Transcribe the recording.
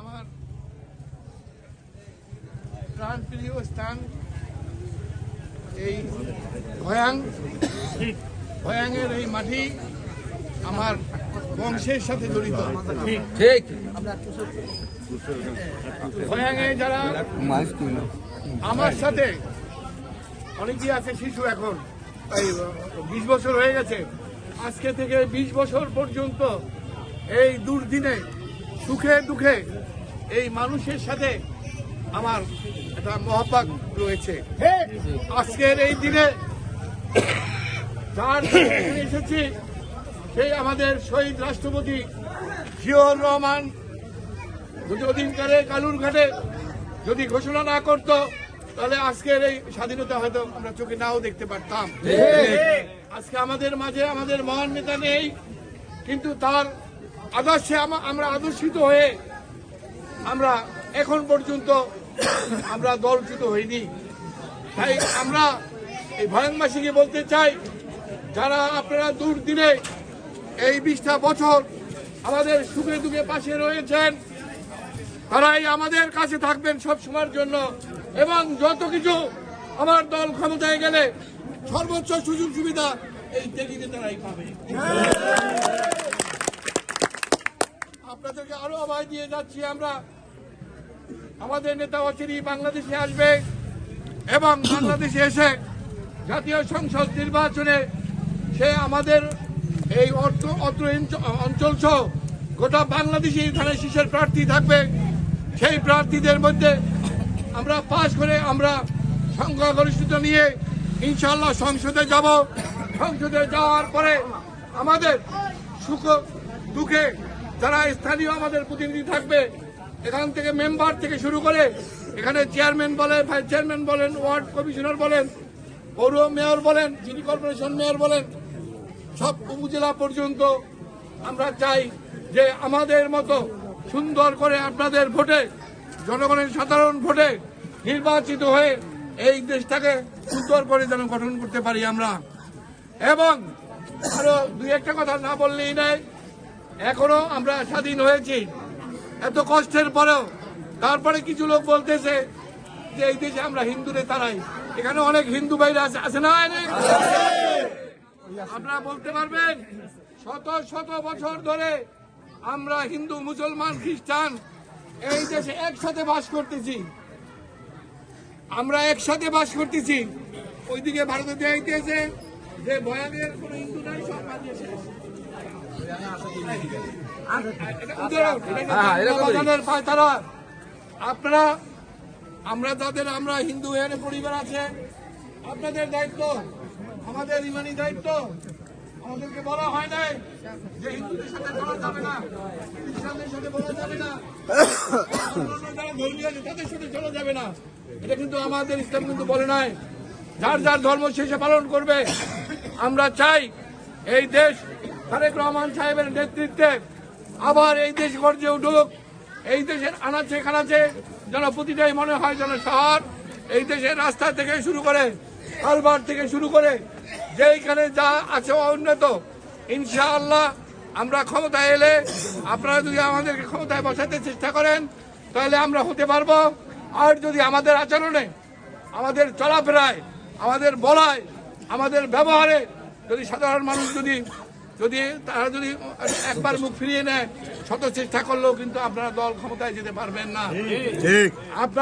আমার প্রাণপ্রিয় স্থান এই ভয়াং। ভয়াংয়ের এই মাটি আমার বংশের সাথে জড়িত। ঠিক। যারা আমার সাথে অনেকেই আছে শিশু এখন। বিশ বছর হয়ে গেছে। আজকে থেকে বিশ বছর পর্যন্ত এই দুর্দিনে, সুখে দুঃখে এই মানুষের সাথে আমার একটা মহাপাক রয়েছে। আজকের এই দিনে যার এসেছি, সেই আমাদের শহীদ রাষ্ট্রপতি জিয়র রহমান দুদিনকারে কালুর ঘাটে যদি ঘোষণা না করতো, তাহলে আজকের এই স্বাধীনতা হয়তো আমরা চোখে নাও দেখতে পারতাম। আজকে আমাদের মাঝে আমাদের মহান নেতা নেই, কিন্তু তার আদর্শে আমরা আদর্শিত হয়ে আমরা এখন পর্যন্ত আমরা দলচ্যুত হইনি। তাই আমরা এই ভয়ংবাসীকে বলতে চাই, যারা আপনারা দুর্দিনে এই বিশটা বছর আমাদের সুখে দুঃখে পাশে রয়েছেন তারাই আমাদের কাছে থাকবেন সব সময়ের জন্য। এবং যত কিছু আমার দল ক্ষমতায় গেলে সর্বোচ্চ সুযোগ সুবিধা এই টেলিতে তারাই পাবে। আপনাদেরকে আরও আবাই দিয়ে যাচ্ছি আমরা। আমাদের নেতা অচিরি বাংলাদেশে আসবে এবং বাংলাদেশে এসে জাতীয় সংসদ নির্বাচনে সে আমাদের এই অর্থ অত্র অঞ্চল সহ গোটা বাংলাদেশে ধানের শীষের প্রার্থী থাকবে। সেই প্রার্থীদের মধ্যে আমরা পাশ করে আমরা সংখ্যাগরিষ্ঠতা নিয়ে ইনশাল্লাহ সংসদে যাব। সংসদে যাওয়ার পরে আমাদের সুখ, দুঃখে যারা স্থানীয় আমাদের প্রতিনিধি থাকবে, এখান থেকে মেম্বার থেকে শুরু করে এখানে চেয়ারম্যান বলেন, ভাইস চেয়ারম্যান বলেন, ওয়ার্ড কমিশনার বলেন, পৌর মেয়র বলেন সিটি কর্পোরেশন মেয়র বলেন, সব উপজেলা পর্যন্ত আমরা চাই যে আমাদের মতো সুন্দর করে আপনাদের ভোটে, জনগণের সাধারণ ভোটে নির্বাচিত হয়ে এই দেশটাকে সুন্দর করে যেন গঠন করতে পারি আমরা। এবং আরও দুই একটা কথা না বললেই নাই এখনও আমরা স্বাধীন হয়েছি। এত কষ্টের পরেও তারপরে কিছু লোক বলতেছে যে এই দেশে আমরা হিন্দুরে তারাই এখানে অনেক হিন্দু ভাইরা আছে আছে না আপনারা বলতে পারবেন, শত শত বছর ধরে আমরা হিন্দু মুসলমান খ্রিস্টান এই দেশে একসাথে বাস করতেছি। আমরা একসাথে বাস করতেছি। ওইদিকে ভারতে দেখাইতেছে যে ভয়ানের কোনো হিন্দু নাই সব হ্যাঁ, পায়তারা। আপনারা আমরা যাদের আমরা হিন্দু পরিবার আছে আপনাদের দায়িত্ব আমাদের ইমানি দায়িত্ব আমাদেরকে বলা হয় নাই যে হিন্দুদের সাথে বলা যাবে না, খ্রিস্টানদের সাথে বলা যাবে না যারা ধর্মীয় আছে তাদের সাথে চলা যাবে না। এটা কিন্তু আমাদের ইসলাম কিন্তু বলে নাই। যার যার ধর্ম শেষে পালন করবে। আমরা চাই এই দেশ তারেক রহমান সাহেবের নেতৃত্বে আবার এই দেশ গর্জে উঠুক। এই দেশের আনাচে খানাচে যেন প্রতিটাই মনে হয় যেন শহর। এই দেশের রাস্তা থেকে শুরু করে কালবার থেকে শুরু করে যেইখানে যা আছে উন্নত ইনশাআল্লাহ আমরা ক্ষমতায় এলে আপনারা যদি আমাদেরকে ক্ষমতায় বসাতে চেষ্টা করেন তাহলে আমরা হতে পারব। আর যদি আমাদের আচরণে আমাদের চলাফেরায় আমাদের বলায় আমাদের ব্যবহারে যদি সাধারণ মানুষ যদি যদি তারা যদি একবার মুখ ফিরিয়ে নেয় শত চেষ্টা করলেও কিন্তু আপনারা দল ক্ষমতায় যেতে পারবেন না। আপনারা